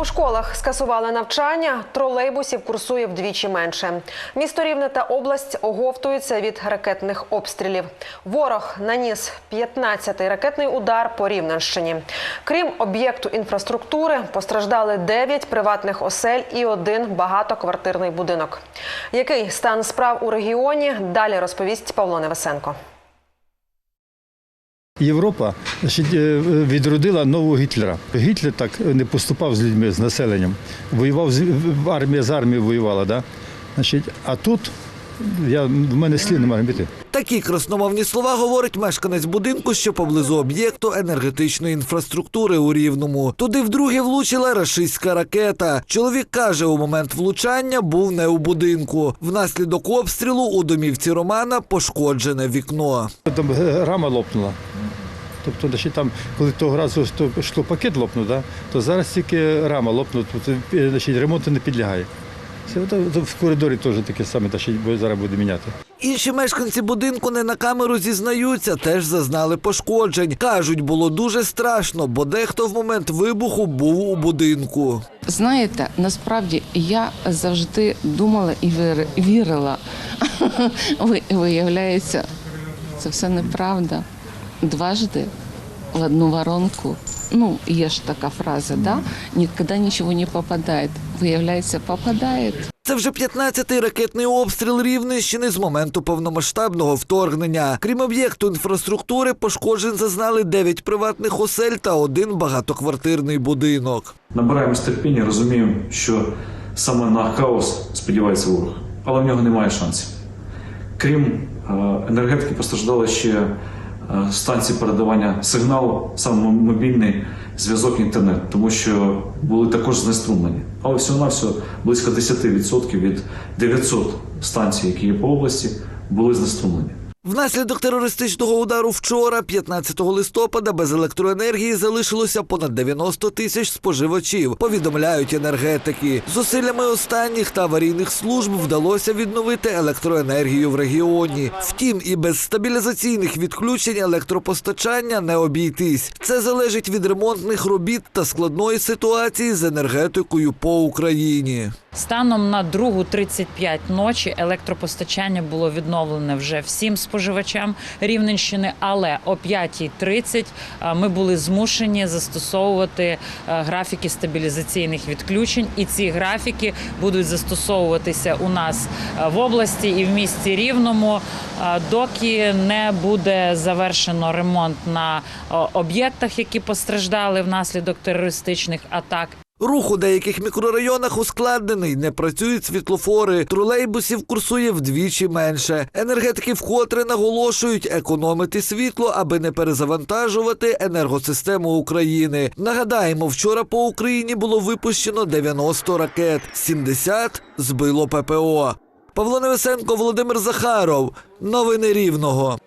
У школах скасували навчання, тролейбусів курсує вдвічі менше. Місто Рівне та область оговтуються від ракетних обстрілів. Ворог наніс 15-й ракетний удар по Рівненщині. Крім об'єкту інфраструктури, постраждали 9 приватних осель і один багатоквартирний будинок. Який стан справ у регіоні? Далі розповість Павло Невесенко. Європа е, відродила нового Гітлера. Гітлер так не поступав з людьми, з населенням. Воював з армія з армією воювала, да? значить, а тут я, в мене слів немає піти. Такі красномовні слова говорить мешканець будинку, що поблизу об'єкту енергетичної інфраструктури у Рівному. Туди вдруге влучила рашистська ракета. Чоловік каже, у момент влучання був не у будинку. Внаслідок обстрілу у домівці Романа пошкоджене вікно. Там е, рама лопнула. Тобто, значить, там, коли того разу що- пакет лопнув, да? то зараз тільки рама лопнула, тобто, е, значить, ремонту не підлягає. В коридорі теж таке саме, значить, бо зараз буде міняти. Інші мешканці будинку не на камеру зізнаються, теж зазнали пошкоджень. Кажуть, було дуже страшно, бо дехто в момент вибуху був у будинку. Знаєте, насправді я завжди думала і вірила. Ви- Виявляється, це все неправда. Дважди в одну воронку. Ну, є ж така фраза, да? Ніколи нічого не попадає. Виявляється, попадає. Це вже 15-й ракетний обстріл Рівненщини з моменту повномасштабного вторгнення. Крім об'єкту інфраструктури, пошкоджень зазнали 9 приватних осель та один багатоквартирний будинок. Набираємось терпіння, розуміємо, що саме на хаос сподівається ворог, але в нього немає шансів. Крім е, енергетики, постраждали ще станції передавання сигналу, саме мобільний зв'язок інтернет, тому що були також знеструмлені. Але всього-навсього близько 10% від 900 станцій, які є по області, були знеструмлені. Внаслідок терористичного удару вчора, 15 листопада, без електроенергії залишилося понад 90 тисяч споживачів. Повідомляють енергетики. Зусиллями останніх та аварійних служб вдалося відновити електроенергію в регіоні. Втім, і без стабілізаційних відключень електропостачання не обійтись. Це залежить від ремонтних робіт та складної ситуації з енергетикою по Україні. Станом на 2.35 ночі електропостачання було відновлене вже всім споживачам Рівненщини, але о 5.30 е, ми були змушені застосовувати е, графіки стабілізаційних відключень, і ці графіки будуть застосовуватися у нас е, в області і в місті Рівному, е, доки не буде завершено ремонт на об'єктах, які постраждали внаслідок терористичних атак. Рух у деяких мікрорайонах ускладнений, не працюють світлофори, тролейбусів курсує вдвічі менше. Енергетики вкотре наголошують економити світло, аби не перезавантажувати енергосистему України. Нагадаємо, вчора по Україні було випущено 90 ракет, 70 збило ППО. Павло Невесенко, Володимир Захаров. Новини Рівного.